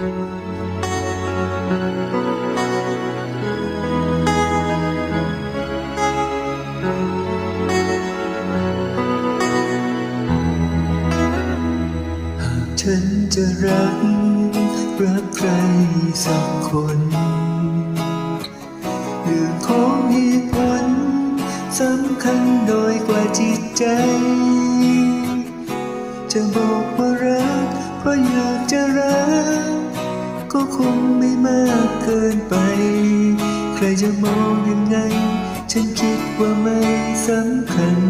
หากฉันจะรัก รักใครสักคนเรื่องของเหตุผลสำคัญโดยกว่าจิตใจ จะบอกว่ารักเพราะอยากจะรัก งไม่มากเกินไป ใครจะมองยังไง ฉันคิดว่าไม่สำคัญ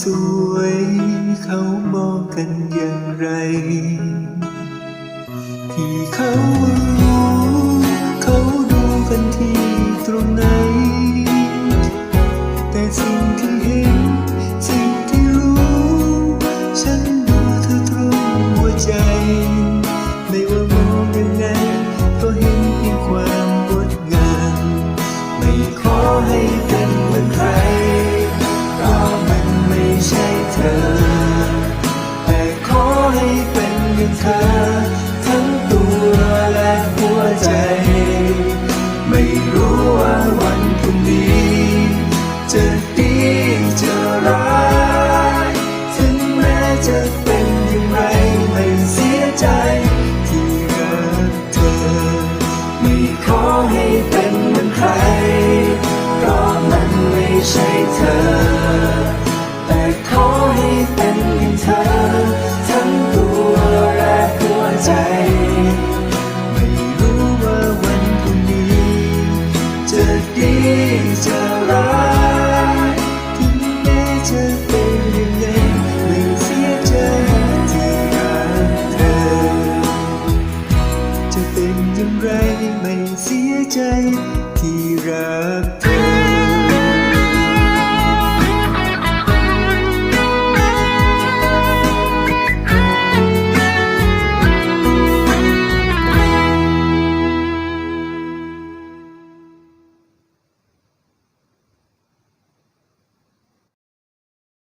สวย เขาบอกกันอย่างไร ที่เขา time. จะร้ายถึงแม้จะเป็นยังไงนึ่งเสียใจที่ขาดเธอ จะเป็นยังไงไม่เสียใจที่รักเธอ